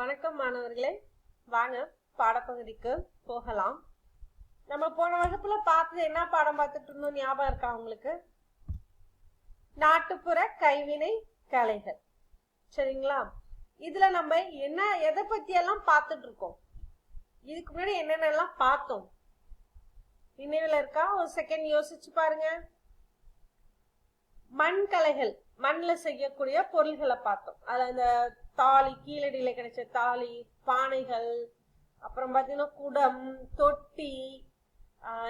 வணக்கம் மாணவர்களே. வாங்க பாடப்பகுதிக்கு போகலாம். நம்ம போன வகுப்புல பார்த்தது என்ன பாடம் பார்த்துட்டு இருந்தோம்? ஞாபகம் இருக்கா உங்களுக்கு? நாட்டுப்புற கைவினை கலைகள். சரிங்களா? இதுல நம்ம என்ன எதை பத்தி எல்லாம் பார்த்துட்டு இருக்கோம்? இதுக்கு முன்னாடி என்னென்னலாம் பார்த்தோம்? நினைவில் இருக்கா? ஒரு செகண்ட் யோசிச்சு பாருங்க. மண் கலைகள் மண்ணில் செய்யக்கூடிய பொருள்களை பார்த்தோம். அது அந்த தாலி கீழடியில கிடைச்ச தாலி பானைகள் அப்புறம் பாத்தீங்கன்னா குடம் தொட்டி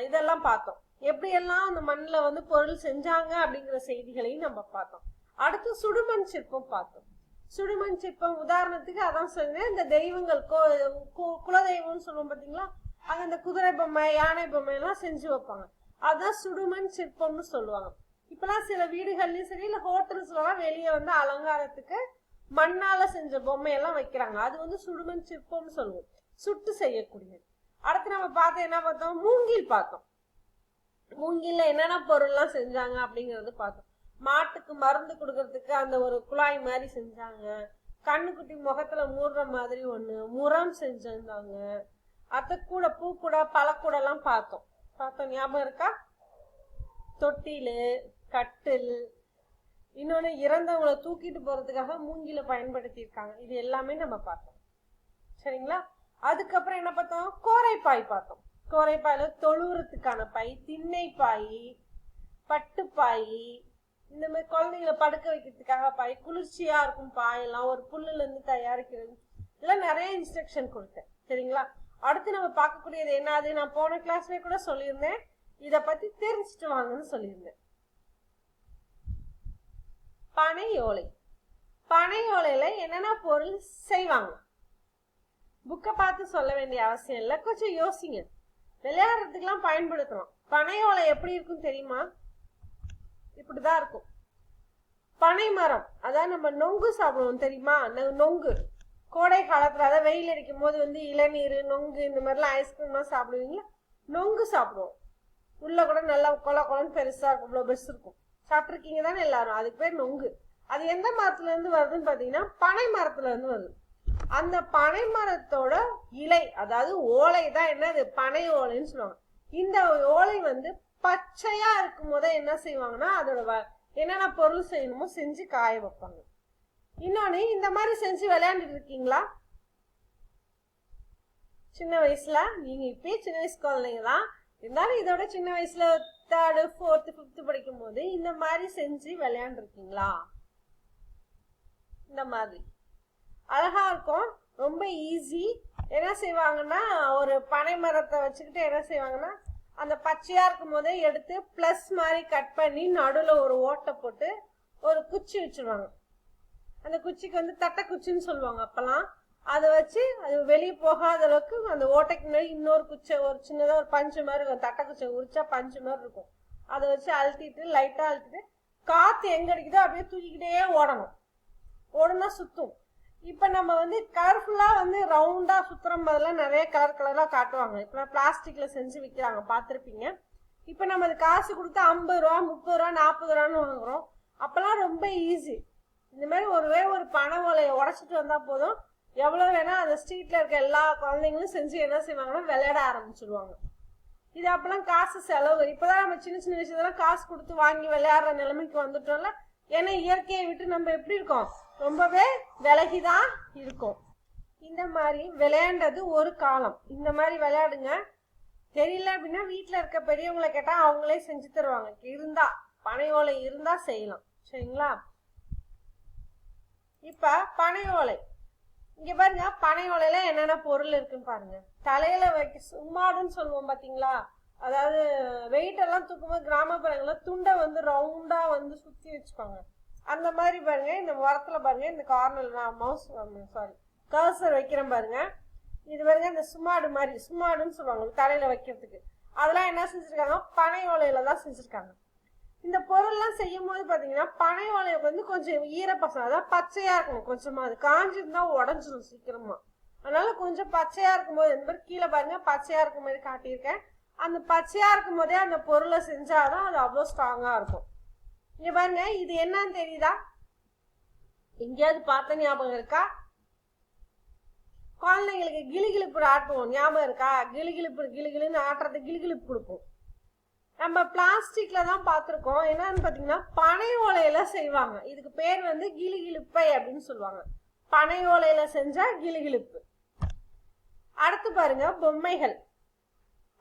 இதெல்லாம் பார்த்தோம். எப்படியெல்லாம் அந்த மண்ணில் வந்து பொருள் செஞ்சாங்க அப்படிங்கிற செய்திகளையும் நம்ம பார்த்தோம். அடுத்து சுடுமண் சிற்பம் பார்த்தோம். சுடுமண் சிற்பம் உதாரணத்துக்கு அதான் சொன்னேன் இந்த தெய்வங்கள் கோ கு- குலதெய்வம்னு சொல்லுவோம் பார்த்தீங்களா அங்கே இந்த குதிரை பொம்மை யானை பொம்மை எல்லாம் செஞ்சு வைப்பாங்க. அதுதான் சுடுமண் சிற்பம்னு சொல்லுவாங்க. இப்பெல்லாம் சில வீடுகள்லயும் சரி இல்லை ஹோட்டல்ஸ்லாம் வெளியே வந்து அலங்காரத்துக்கு மண்ணால செஞ்ச பொம்மையெல்லாம் வைக்கிறாங்க. அது வந்து சுடுமண் சிற்பம்னு சொல்லுவோம். சுட்டு செய்யக்கூடியது. அடுத்து நம்ம பார்த்தோம் என்ன பார்த்தோம்? மூங்கில் பார்த்தோம். மூங்கில்ல என்னென்ன பொருள்லாம் செஞ்சாங்க அப்படிங்கறது பார்த்தோம். மாட்டுக்கு மருந்து கொடுக்கறதுக்கு அந்த ஒரு குழாய் மாதிரி செஞ்சாங்க. கண்ணுக்குட்டி முகத்துல மூடுற மாதிரி ஒண்ணு முரம் செஞ்சிருந்தாங்க. அத்த கூட பூக்கூட பழக்கூட எல்லாம் பார்த்தோம். பார்த்தோம் ஞாபகம் இருக்கா? தொட்டிலு கட்டில் இன்னொன்று இறந்தவங்களை தூக்கிட்டு போகிறதுக்காக மூங்கில பயன்படுத்தியிருக்காங்க. இது எல்லாமே நம்ம பார்த்தோம். சரிங்களா? அதுக்கப்புறம் என்ன பார்த்தோம்? கோரைப்பாய் பார்த்தோம். கோரைப்பாயில் தொழுவுறதுக்கான பை திண்ணைப்பாய் பட்டுப்பாய் இந்த மாதிரி குழந்தைங்களை படுக்க வைக்கிறதுக்காக பாய் குளிர்ச்சியாக இருக்கும் பாயெல்லாம் ஒரு புல்லுலேருந்து தயாரிக்கிறது. இதெல்லாம் நிறைய இன்ஸ்ட்ரக்ஷன் கொடுத்தேன். சரிங்களா? அடுத்து நம்ம பார்க்கக்கூடியது என்னது? நான் போன கிளாஸ்லேயே கூட சொல்லியிருந்தேன். இதை பற்றி தெரிஞ்சுட்டு வாங்கன்னு சொல்லியிருந்தேன். பனை ஓலை பனை ஓலையில என்னென்ன பொருள் செய்வாங்க? புக்கை பார்த்து சொல்ல வேண்டிய அவசியம் இல்லை. கொஞ்சம் யோசிங்க. விளையாடுறதுக்கெல்லாம் பயன்படுத்தலாம் பனை ஓலை எப்படி இருக்கும் தெரியுமா? இப்படிதான் இருக்கும். பனை மரம். அதான் நம்ம நொங்கு சாப்பிடுவோம் தெரியுமா? நொங்கு. கோடை காலத்துல அதாவது வெயில் அடிக்கும் போது வந்து இளநீர் நொங்கு இந்த மாதிரிலாம் ஐஸ்கிரீம்லாம் சாப்பிடுவீங்களா? நொங்கு சாப்பிடுவோம். உள்ள கூட நல்லா கொல கொலன்னு பெருசா இருக்கும். இவ்வளவு பெருசு இருக்கும். சாப்பிட்ருக்கீங்க தானே எல்லாரும்? அதுக்கு பேர் நொங்கு. அது எந்த மரத்துல இருந்து வருதுன்னு பாத்தீங்கன்னா பனை மரத்துல இருந்து வருது. அந்த பனை மரத்தோட இலை அதாவது ஓலை தான் என்னது? பனை ஓலைன்னு சொல்லுவாங்க. இந்த ஓலை வந்து பச்சையா இருக்கும் போதே என்ன செய்வாங்கன்னா அதோட வ- என்னென்ன பொருள் செய்யணுமோ செஞ்சு காய வைப்பாங்க. இன்னொன்னு இந்த மாதிரி செஞ்சு விளையாண்டுட்டு இருக்கீங்களா? சின்ன வயசுல? நீங்க இப்பயே சின்ன வயசு குழந்தைங்க தான் இருந்தாலும் இதோட சின்ன வயசுல தேர்டு ஃபோர்த்து ஃபிஃப்த்து படிக்கும் போது இந்த மாதிரி செஞ்சு விளையாண்டுருக்கீங்களா? இந்த மாதிரி. அழகா இருக்கும். ரொம்ப ஈஸி என்ன செய்வாங்கன்னா ஒரு பனை மரத்தை வச்சுக்கிட்டு என்ன செய்வாங்கன்னா அந்த பச்சையா இருக்கும் போதே எடுத்து பிளஸ் மாதிரி கட் பண்ணி நடுவில் ஒரு ஓட்டை போட்டு ஒரு குச்சி வச்சிருவாங்க. அந்த குச்சிக்கு வந்து தட்டை குச்சின்னு சொல்லுவாங்க அப்பெல்லாம். அதை வச்சு அது வெளியே போகாத அளவுக்கு அந்த ஓட்டைக்கு முன்னாடி இன்னொரு குச்சை ஒரு சின்னதாக ஒரு பஞ்சு மாதிரி இருக்கும். தட்டை குச்சை உரிச்சா பஞ்சு மாதிரி இருக்கும். அதை வச்சு அழுத்திட்டு லைட்டாக அழுத்திட்டு காற்று எங்கே அடிக்குதோ அப்படியே தூக்கிக்கிட்டே ஓடணும். ஓடுனா சுற்றும் இப்போ நம்ம வந்து கலர்ஃபுல்லாக வந்து ரவுண்டாக சுற்றுற மாதிரிலாம் நிறைய கலர் கலராக காட்டுவாங்க. இப்போ பிளாஸ்டிக்கில் செஞ்சு விற்கிறாங்க பார்த்துருப்பீங்க. இப்போ நம்ம அது காசு கொடுத்து ஐம்பது ரூபா முப்பது ரூபா நாற்பது ரூபான்னு வாங்குறோம். அப்போல்லாம் ரொம்ப ஈஸி இந்த மாதிரி ஒருவே ஒரு பனை ஓலையை உடச்சிட்டு வந்தால் போதும். எவ்வளவு வேணா அந்த ஸ்ட்ரீட்ல இருக்க எல்லா குழந்தைங்களும் செஞ்சு என்ன செய்வாங்கன்னா விளையாட ஆரம்பிச்சிடுவாங்க இது அப்பெல்லாம் காசு செலவு. இப்பதான் நம்ம சின்ன சின்ன விஷயத்தெல்லாம் காசு கொடுத்து வாங்கி விளையாடுற நிலைமைக்கு வந்துட்டோம்ல ஏன்னா இயற்கையை விட்டு நம்ம எப்படி இருக்கோம்? ரொம்பவே விலகிதான் இருக்கும். இந்த மாதிரி விளையாண்டது ஒரு காலம். இந்த மாதிரி விளையாடுங்க. தெரியல அப்படின்னா வீட்டில் இருக்க பெரியவங்களை கேட்டா அவங்களே செஞ்சு தருவாங்க. இருந்தா பனை ஓலை இருந்தா செய்யலாம். சரிங்களா? இப்ப பனை ஓலை. இங்க பாருங்க பனை ஓலையில என்னென்ன பொருள் இருக்குன்னு பாருங்க. தலையில வைக்க சும்மாடுன்னு சொல்லுவோம் பாத்தீங்களா? அதாவது வெயிட் எல்லாம் தூக்கும்போது கிராமப்புறங்கள துண்டை வந்து ரவுண்டா வந்து சுத்தி வச்சுப்பாங்க. அந்த மாதிரி பாருங்க இந்த உரத்துல பாருங்க இந்த கார்னர் நான் மவுஸ் சாரி கர்சர் வைக்கிறேன் பாருங்க. இது பாருங்க இந்த சுமாடு மாதிரி சுமாடுன்னு சொல்லுவாங்க தலையில வைக்கிறதுக்கு. அதெல்லாம் என்ன செஞ்சிருக்காங்க? பனை ஓலையில தான் செஞ்சிருக்காங்க. இந்த பொருள்லாம் செய்யும் போது பாத்தீங்கன்னா பனை ஓலையை வந்து கொஞ்சம் ஈரப்பசம் அதான் பச்சையா இருக்கணும். கொஞ்சமா அது காஞ்சிருந்தா உடஞ்சிரும் சீக்கிரமா. அதனால கொஞ்சம் பச்சையா இருக்கும்போது இந்த மாதிரி கீழே பாருங்க பச்சையா இருக்கும் மாதிரி காட்டியிருக்கேன். அந்த பச்சையா இருக்கும் போதே அந்த பொருளை செஞ்சாதான் அது அவ்வளோ ஸ்ட்ராங்கா இருக்கும். இங்க பாருங்க இது என்னன்னு தெரியுதா? எங்கேயாவது பார்த்த ஞாபகம் இருக்கா? குழந்தைங்களுக்கு கிளிகிழிப்பு ஆட்டுவோம். ஞாபகம் இருக்கா? கிளிகிழிப்பு கிளிகிளின்னு ஆட்டுறது கிளிகிழிப்பு கொடுப்போம். நம்ம பிளாஸ்டிக்ல தான் பார்த்துருக்கோம். என்னன்னு பார்த்தீங்கன்னா பனை ஓலையில செய்வாங்க. இதுக்கு பேர் வந்து கிளிகிழிப்பை அப்படின்னு சொல்லுவாங்க. பனை ஓலையில செஞ்சால் கிளிகிழிப்பு அடுத்து பாருங்க பொம்மைகள்.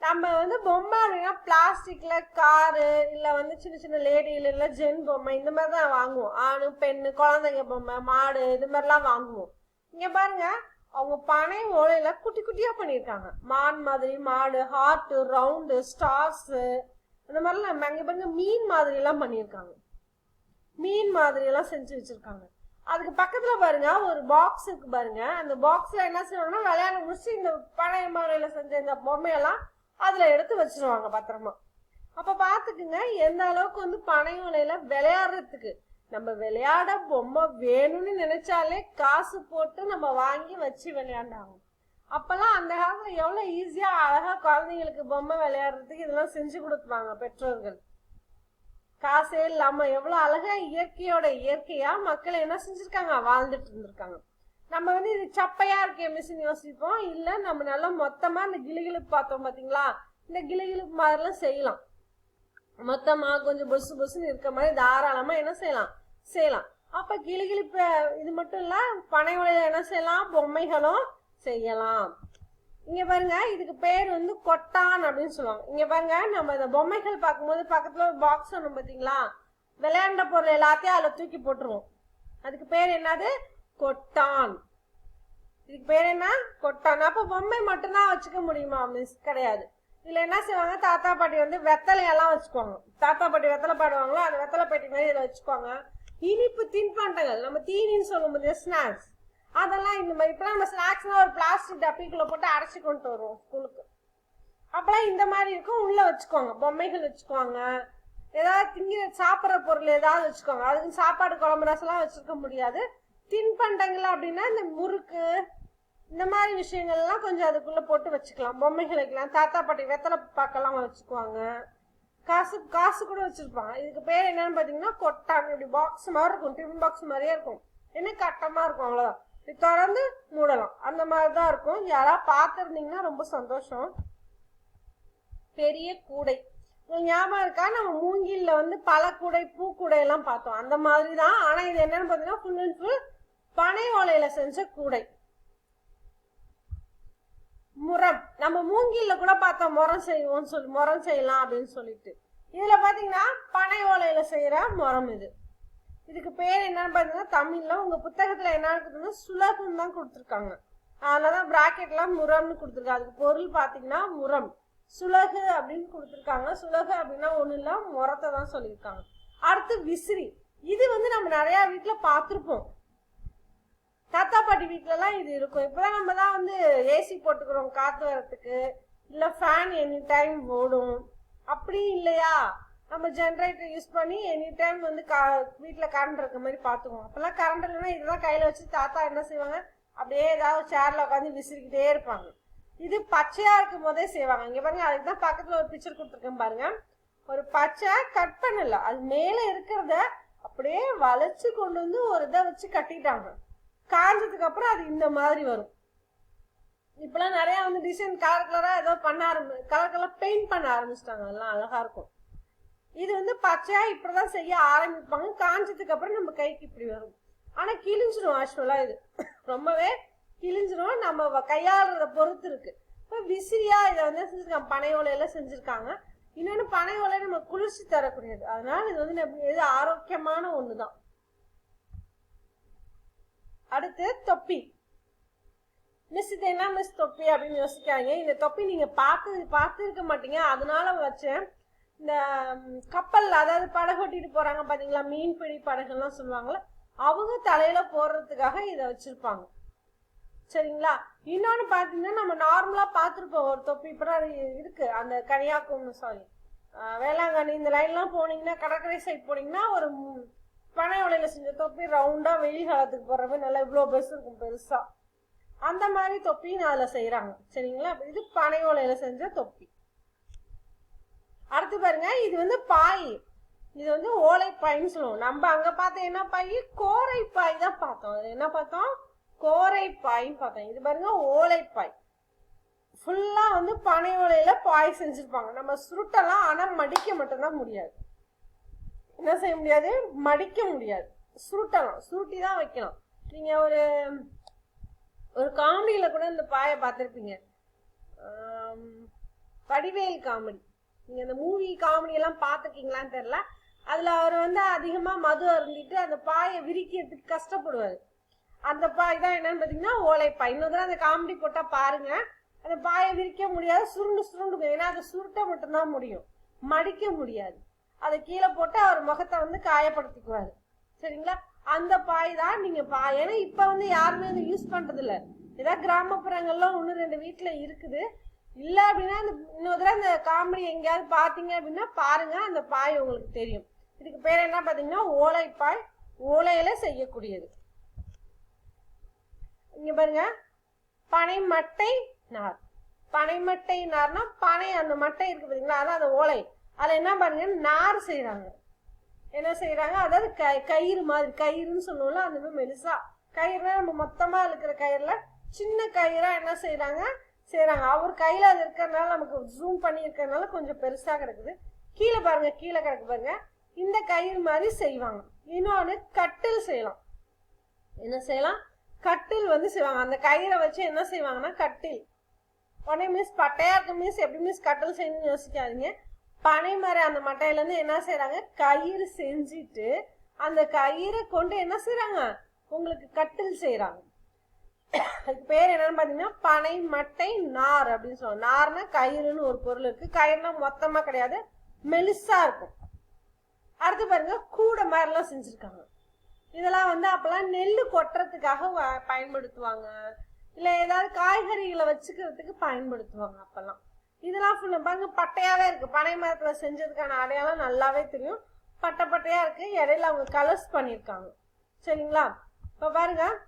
நம்ம வந்து பொம்மை அப்படின்னா பிளாஸ்டிக்ல காரு இல்லை வந்து சின்ன சின்ன லேடியில் இல்லை ஜென் பொம்மை இந்த மாதிரி தான் வாங்குவோம். ஆணு பெண்ணு குழந்தைங்க பொம்மை மாடு இது மாதிரிலாம் வாங்குவோம். இங்கே பாருங்க அவங்க பனை ஓலையில குட்டி குட்டியாக பண்ணியிருக்காங்க. மான் மாதிரி மாடு ஹார்ட்டு ரவுண்டு ஸ்டார்ஸு அந்த மாதிரிலாம் அங்கே பாருங்க மீன் மாதிரி எல்லாம் பண்ணியிருக்காங்க. மீன் மாதிரி எல்லாம் செஞ்சு வச்சிருக்காங்க. அதுக்கு பக்கத்துல பாருங்க ஒரு பாக்ஸ் இருக்கு பாருங்க. அந்த பாக்ஸ்ல என்ன செய்வாங்கன்னா விளையாட முடிச்சு இந்த பழைய முறையில செஞ்ச இந்த பொம்மையெல்லாம் அதுல எடுத்து வச்சிருவாங்க பத்திரமா. அப்ப பாத்துக்குங்க எந்த அளவுக்கு வந்து பனை உலையில விளையாடுறதுக்கு. நம்ம விளையாட பொம்மை வேணும்னு நினைச்சாலே காசு போட்டு நம்ம வாங்கி வச்சு விளையாண்டாங்க அப்பெல்லாம் அந்த காலத்துல எவ்வளவு ஈஸியா அழகா குழந்தைங்களுக்கு பொம்மை விளையாடுறதுக்கு இதெல்லாம் செஞ்சு கொடுப்பாங்க பெற்றோர்கள். காசே இல்லாம எவ்வளவு அழகா இயற்கையோட இயற்கையா மக்கள் என்ன செஞ்சிருக்காங்க? வாழ்ந்துட்டு இருந்திருக்காங்க. நம்ம வந்து இது சப்பையா இருக்கே மிஷின் யோசிப்போம். இல்ல நம்ம நல்லா மொத்தமா இந்த கிளிகிழப்பு பார்த்தோம் பாத்தீங்களா? இந்த கிளிகிழப்பு மாதிரிலாம் செய்யலாம். மொத்தமா கொஞ்சம் பொசு பொசுன்னு இருக்க மாதிரி தாராளமா என்ன செய்யலாம்? செய்யலாம். அப்ப கிளிகிழிப்பு இது மட்டும் இல்ல பனை உலையில என்ன செய்யலாம்? பொம்மைகளும் செய்யலாம். இங்க பாருங்க இதுக்கு பேர் வந்து கொட்டான் அப்படின்னு சொல்லுவாங்க. இங்க பாருங்க நம்ம இந்த பொம்மைகள் பார்க்கும்போது பக்கத்துல ஒரு பாக்ஸ் ஒண்ணு பாத்தீங்களா விளையாண்ட பொருள் எல்லாத்தையும் அதுல தூக்கி போட்டுருவோம். அதுக்கு பேர் என்னது? கொட்டான். இதுக்கு பேர் என்ன? கொட்டான். அப்ப பொம்மை மட்டும்தான் வச்சுக்க முடியுமா மிஸ் கிடையாது. இதுல என்ன செய்வாங்க? தாத்தா பாட்டி வந்து வெத்தலையெல்லாம் வச்சுக்குவாங்க. தாத்தா பாட்டி வெத்தலை பாடுவாங்களோ? அந்த வெத்தலை பாட்டி மாதிரி இதுல வச்சுக்குவாங்க. இனிப்பு தின்பண்டங்கள். நம்ம தீனின்னு சொல்லும்போது ஸ்நாக்ஸ் அதெல்லாம் இந்த மாதிரி. இப்பெல்லாம் நம்ம ஸ்நாக்ஸ்லாம் ஒரு பிளாஸ்டிக் டப்பிக்குள்ளே போட்டு அரைச்சி கொண்டு வருவோம் ஸ்கூலுக்கு அப்போல்லாம் இந்த மாதிரி இருக்கும். உள்ளே வச்சுக்கோங்க பொம்மைகள் வச்சுக்குவாங்க. ஏதாவது திங்கிற சாப்பிட்ற பொருள் ஏதாவது வச்சுக்கோங்க அதுக்கு சாப்பாடு குழம்பு ரசம்லாம் வச்சுருக்க முடியாது. தின்பண்டங்கள் அப்படின்னா இந்த முறுக்கு இந்த மாதிரி விஷயங்கள்லாம் கொஞ்சம் அதுக்குள்ளே போட்டு வச்சுக்கலாம். பொம்மைகள் வைக்கலாம் தாத்தா பாட்டி வெத்தலை பாக்கெல்லாம் வச்சுக்குவாங்க. காசு காசு கூட வச்சுருப்பாங்க. இதுக்கு பேர் என்னன்னு பார்த்தீங்கன்னா கொட்டான். இப்படி பாக்ஸ் மாதிரி இருக்கும். டிஃபன் பாக்ஸ் மாதிரியே இருக்கும். என்ன கட்டமாக இருக்கும் அவ்வளோதான் திறந்து மூடலாம். அந்த மாதிரி தான் இருக்கும். யாராவது பார்த்துருந்தீங்கன்னா ரொம்ப சந்தோஷம். பெரிய கூடை. ஞாபகம் இருக்கா? நம்ம மூங்கில்ல வந்து பல கூடை பூக்கூடை எல்லாம் பார்த்தோம். அந்த மாதிரி தான் ஆனா இது என்னன்னு பார்த்தீங்கன்னா ஃபுல் அண்ட் ஃபுல் பனை ஓலையில செஞ்ச கூடை. முரம். நம்ம மூங்கில்ல கூட பார்த்தோம் முரம் செய்வோம்னு சொல்லி முரம் செய்யலாம் அப்படின்னு சொல்லிட்டு. இதுல பாத்தீங்கன்னா பனை ஓலையில செய்யற முரம் இது. இதுக்கு பேர் என்னன்னு பாத்தீங்கன்னா தமிழ்ல உங்க புத்தகத்துல என்ன இருக்குதுன்னா சுலகுன்னு தான் கொடுத்துருக்காங்க. அதனாலதான் பிராக்கெட்லாம் முரம்னு கொடுத்துருக்காங்க. அதுக்கு பொருள் பாத்தீங்கன்னா முரம். சுலகு அப்படின்னு கொடுத்துருக்காங்க. சுலகு அப்படின்னா ஒண்ணு இல்ல முரத்தை தான் சொல்லியிருக்காங்க. அடுத்து விசிறி. இது வந்து நம்ம நிறைய வீட்டுல பார்த்துருப்போம். தாத்தா பாட்டி வீட்ல எல்லாம் இது இருக்கும். இப்பதான் நம்ம தான் வந்து ஏசி போட்டுக்கிறோம் காத்து வரத்துக்கு இல்ல ஃபேன் எனி டைம் ஓடும். அப்படி இல்லையா? நம்ம ஜென்ரேட்டர் யூஸ் பண்ணி எனி டைம் வந்து கா வீட்டில் கரண்ட் இருக்க மாதிரி பார்த்துக்குவோம். அப்போல்லாம் கரண்ட் இல்லைன்னா இதெல்லாம் கையில் வச்சு தாத்தா என்ன செய்வாங்க? அப்படியே ஏதாவது சேரில் உட்காந்து விசிறிக்கிட்டே இருப்பாங்க. இது பச்சையாக இருக்கும் போதே செய்வாங்க. இங்கே பாருங்க அதுக்கு தான் பக்கத்தில் ஒரு பிக்சர் கொடுத்துருக்கேன் பாருங்க. ஒரு பச்சை கட் பண்ணல. அது மேலே இருக்கிறத அப்படியே வளைச்சு கொண்டு வந்து ஒரு இதை வச்சு கட்டிட்டாங்க. காஞ்சதுக்கு அப்புறம் அது இந்த மாதிரி வரும். இப்பெல்லாம் நிறைய வந்து டிசைன் கலர் கலராக ஏதோ பண்ண ஆரம்பி கலர் கலர் பெயிண்ட் பண்ண ஆரம்பிச்சிட்டாங்க. அதெல்லாம் அழகா இருக்கும். இது வந்து பச்சையா இப்படிதான் செய்ய ஆரம்பிப்பாங்க. காஞ்சதுக்கு அப்புறம் நம்ம கைக்கு இப்படி வரும். ஆனா கிழிஞ்சிரும் ஆக்சுவலா இது. ரொம்பவே கிழிஞ்சிரும். நம்ம வ- கையாளுறத பொறுத்து இருக்கு. இப்ப விசிறியா இதை வந்து செஞ்சிருக்காங்க பனை ஓலையில செஞ்சிருக்காங்க. இன்னொன்னு பனை ஓலை நம்ம குளிர்ச்சி தரக்கூடியது. அதனால இது வந்து இது ஆரோக்கியமான ஒண்ணுதான். அடுத்து தொப்பி. மிஸ் இது என்ன மிஸ் தொப்பி அப்படின்னு யோசிக்காங்க இந்த தொப்பி நீங்க பார்த்து பார்த்து இருக்க மாட்டீங்க. அதனால வச்சேன். இந்த கப்பல் அதாவது படகு ஓட்டிட்டு போறாங்க பாத்தீங்களா? மீன்பிடி படகுலாம் சொல்லுவாங்கல்ல? அவங்க தலையில போடுறதுக்காக இதை வச்சிருப்பாங்க. சரிங்களா? இன்னொன்னு பாத்தீங்கன்னா நம்ம நார்மலா பார்த்துருப்போம் ஒரு தொப்பி இப்பதான் இருக்கு. அந்த கன்னியாகுமரி சாரி வேளாங்கண்ணி இந்த லைன்லாம் போனீங்கன்னா கடற்கரை சைட் போனீங்கன்னா ஒரு பனை உலையில செஞ்ச தொப்பி ரவுண்டா வெயில் காலத்துக்கு போடுற மாதிரி நல்லா இவ்வளோ பெருசு இருக்கும் பெருசா. அந்த மாதிரி தொப்பியும் அதுல செய்யறாங்க சரிங்களா? இது பனை உலையில செஞ்ச தொப்பி. அடுத்து பாருங்க இது வந்து பாய். இது வந்து ஓலை சொல்லுவோம். நம்ம அங்க பார்த்த என்ன பாய்? கோரை பாய் தான் பார்த்தோம். அது என்ன பார்த்தோம்? கோரைப்பாயும் பார்த்தோம். இது பாருங்க ஓலைப்பாய் ஃபுல்லா வந்து பனை ஓலையில பாய் செஞ்சிருப்பாங்க. நம்ம சுருட்டெல்லாம் ஆனா மடிக்க மட்டும்தான் முடியாது. என்ன செய்ய முடியாது? மடிக்க முடியாது. சுருட்டலாம் சுருட்டி தான் வைக்கலாம் நீங்க ஒரு ஒரு காமெடியில கூட இந்த பாயை பார்த்துருப்பீங்க. வடிவேல் காமெடி. நீங்க அந்த மூவி காமெடி எல்லாம் பார்த்துருக்கீங்களான்னு தெரியல. அதுல அவர் வந்து அதிகமா மது அருந்திட்டு அந்த பாயை விரிக்கிறதுக்கு கஷ்டப்படுவாரு. அந்த பாய் தான் என்னன்னு பாத்தீங்கன்னா பாய் இன்னொரு தடவை அந்த காமெடி போட்டா பாருங்க. அந்த பாயை விரிக்க முடியாது சுருண்டு சுருண்டு ஏன்னா அதை சுருட்ட மட்டும்தான் முடியும். மடிக்க முடியாது. அதை கீழே போட்டு அவர் முகத்தை வந்து காயப்படுத்திக்குவாரு. சரிங்களா? அந்த பாய் தான் நீங்க பா ஏன்னா இப்ப வந்து யாருமே வந்து யூஸ் பண்றது இல்ல ஏதாவது கிராமப்புறங்கள்ல ஒன்று ரெண்டு வீட்டுல இருக்குது. இல்ல அப்படின்னா அந்த இன்னொரு தடவை அந்த காமெடி எங்கேயாவது பாத்தீங்க அப்படின்னா பாருங்க அந்த பாய் உங்களுக்கு தெரியும். இதுக்கு பேர் என்ன பாத்தீங்கன்னா ஓலைப்பாய் ஓலையில செய்யக்கூடியது. இங்க பாருங்க பனை மட்டை நார். பனை மட்டை நார்னா பனை அந்த மட்டை இருக்கு பாத்தீங்களா அதான் அந்த ஓலை. அதில் என்ன பாருங்க நார் செய்யறாங்க என்ன செய்யறாங்க அதாவது க கயிறு மாதிரி கயிறுன்னு சொல்லுவோம்ல அந்த மாதிரி மெலிசா. கயிறுனா நம்ம மொத்தமா இருக்கிற கயிறுல சின்ன கயிறா என்ன செய்யறாங்க செய்கிறாங்க அவர் கையில் அது இருக்கிறதுனால நமக்கு ஜூம் பண்ணி இருக்கிறதுனால கொஞ்சம் பெருசாக கிடக்குது. கீழே பாருங்க கீழே கிடக்கு பாருங்க. இந்த கயிறு மாதிரி செய்வாங்க. இன்னொன்று கட்டில் செய்யலாம். என்ன செய்யலாம்? கட்டில் வந்து செய்வாங்க. அந்த கயிறை வச்சு என்ன செய்வாங்கன்னா கட்டில். உடனே மிஸ் பட்டையா இருக்கு மிஸ் எப்படி மிஸ் கட்டில் செய்யணும்னு யோசிக்காதீங்க. பனைமரம் அந்த மட்டையிலேருந்து என்ன செய்கிறாங்க கயிறு செஞ்சுட்டு அந்த கயிறை கொண்டு என்ன செய்கிறாங்க உங்களுக்கு கட்டில் செய்கிறாங்க அதுக்கு பேர் என்னன்னு பாத்தீங்கன்னா பனை மட்டை நார் அப்படின்னு சொல்லுவாங்க. நார்னா கயிறுன்னு ஒரு பொருள் இருக்கு. கயிறுனா மொத்தமா கிடையாது. மெலிசா இருக்கும். அடுத்து பாருங்க கூடை மாதிரிலாம் செஞ்சிருக்காங்க. இதெல்லாம் வந்து அப்பெல்லாம் நெல் கொட்டுறதுக்காக வ- பயன்படுத்துவாங்க. இல்ல ஏதாவது காய்கறிகளை வச்சுக்கிறதுக்கு பயன்படுத்துவாங்க அப்பெல்லாம். இதெல்லாம் ஃபுல்லா பாருங்க பட்டையாவே இருக்கு. பனை மரத்துல செஞ்சதுக்கான அடையாளம் நல்லாவே தெரியும். பட்டை பட்டையா இருக்கு. இடையில அவங்க கலர்ஸ் பண்ணிருக்காங்க சரிங்களா? இப்ப பாருங்க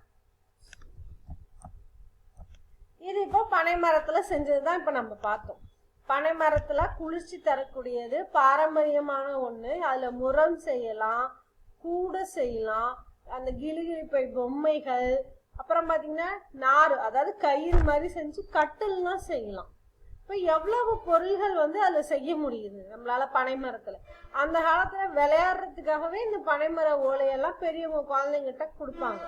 இது இப்போ பனை மரத்தில் செஞ்சது தான் இப்போ நம்ம பார்த்தோம். பனை மரத்தில் குளிர்ச்சி தரக்கூடியது பாரம்பரியமான ஒன்று அதில் முரம் செய்யலாம் கூடை செய்யலாம். அந்த கிளிகிழிப்பை பொம்மைகள் அப்புறம் பார்த்தீங்கன்னா நார் அதாவது கயிறு மாதிரி செஞ்சு கட்டில்லாம் செய்யலாம். இப்போ எவ்வளவு பொருள்கள் வந்து அதில் செய்ய முடியுது நம்மளால பனை மரத்தில்? அந்த காலத்தில் விளையாடுறதுக்காகவே இந்த பனைமர ஓலையெல்லாம் பெரியவங்க குழந்தைங்கிட்ட கொடுப்பாங்க.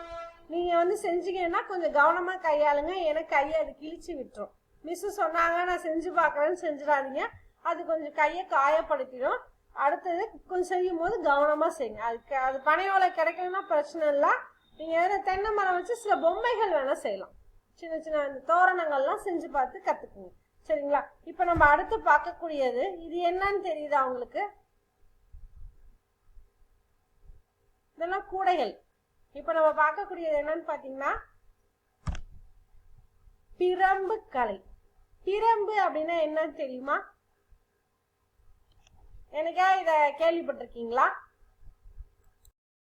நீங்கள் வந்து செஞ்சீங்கன்னா கொஞ்சம் கவனமாக கையாளுங்க. ஏன்னா கையை அது கிழிச்சு விட்டுரும். மிஸ் சொன்னாங்க நான் செஞ்சு பார்க்குறேன்னு செஞ்சிடாதீங்க. அது கொஞ்சம் கையை காயப்படுத்திடும். அடுத்தது கொஞ்சம் செய்யும் போது கவனமாக செய்யுங்க அதுக்கு அது பனையோலை கிடைக்கலன்னா பிரச்சனை இல்லை. நீங்கள் எதுனா தென்னை மரம் வச்சு சில பொம்மைகள் வேணால் செய்யலாம். சின்ன சின்ன அந்த தோரணங்கள்லாம் செஞ்சு பார்த்து கற்றுக்குங்க சரிங்களா? இப்போ நம்ம அடுத்து பார்க்கக்கூடியது இது என்னன்னு தெரியுதா உங்களுக்கு? இதெல்லாம் கூடைகள். இப்போ நம்ம பார்க்கக்கூடியது என்னன்னு பார்த்தீங்கன்னா பிரம்பு கலை. பிரம்பு அப்படின்னா என்னன்னு தெரியுமா? எனக்கா இதை கேள்விப்பட்டிருக்கீங்களா?